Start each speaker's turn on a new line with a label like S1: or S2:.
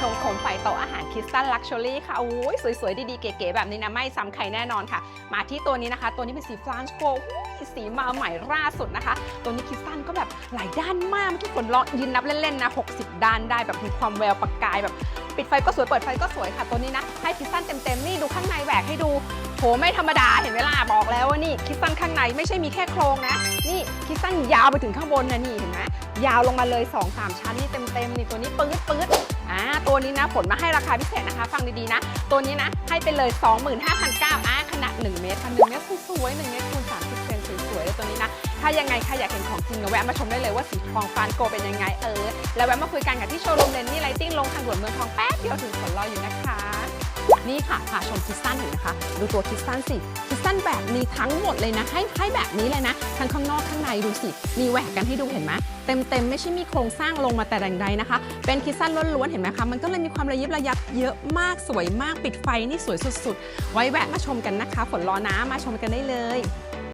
S1: ชมโคมไฟโต๊ะอาหารคิสตันลักชัวรี่ค่ะโอ้ยสวยๆ ดีๆ เก๋ๆ แบบนี้นะ ไม่ซ้ำใครแน่นอนค่ะ มาที่ตัวนี้นะคะ ตัวนี้เป็นสีฟลานช์โกลด์สีมาใหม่ล่าสุดนะคะ ตัวนี้คิสตันก็แบบหลายด้านมากเมื่อกี้ฝนลองยืนนับเล่นๆนะ60 ด้านได้แบบมีความแววประกายแบบปิดไฟก็สวยเปิดไฟก็สวยค่ะ ตัวนี้นะ ให้คิสตันเต็มๆนี่ดูข้างในแหวกให้ดูโหไม่ธรรมดาเห็นไหมล่ะบอกแล้วว่านี่คิสตันข้างในไม่ใช่มีแค่โครงนะ นี่คิสตันยาวไปถึงข้างบนนะนี่เห็นไหมยาวลงมาเลย 2-3 ชั้นนี่เต็มๆนี่ตัวนี้ปื๊ดปื๊ด ตัวนี้นะผลมาให้ราคาพิเศษนะคะ ฟังดีๆนะ ตัวนี้นะให้ไปเลย 25,900อ่าขนาด 1 เมตรค่ะ1เมตรสวยๆ1เมตรคูณ30เซนสวยๆเลยตัวนี้นะถ้ายังไงใครอยากเห็นของจริงก็แวะมาชมได้เลยว่าสีทองฟานโกเป็นยังไงเออ แล้วแวะมาคุยกันกับที่โชว์รูมเลนนี่ไลติ้งลงทางด่วนเมืองทองแป๊บเดียวถึงผลรออยู่นะคะ นี่ค่ะพาชมคิสตันเห็นไหมคะ ดูตัวคิสตันสิคิส ตันแบบมีทั้งหมดเลยนะ ให้ให้แบบนี้เลยนะ ทั้งข้างนอกข้างในดูสิ มีแหวกกันให้ดูเห็นไหมเต็มเต็มๆไม่ใช่มีโครงสร้างลงมาแต่ดังใดนะคะ เป็นคิสั้นล้วนๆ เห็นไหมคะ มันก็เลยมีความระยิบระยับเยอะมากสวยมากปิดไฟนี่สวยสุดๆ ไว้แวะมาชมกันนะคะ ฝนรอนะมาชมกันได้เลย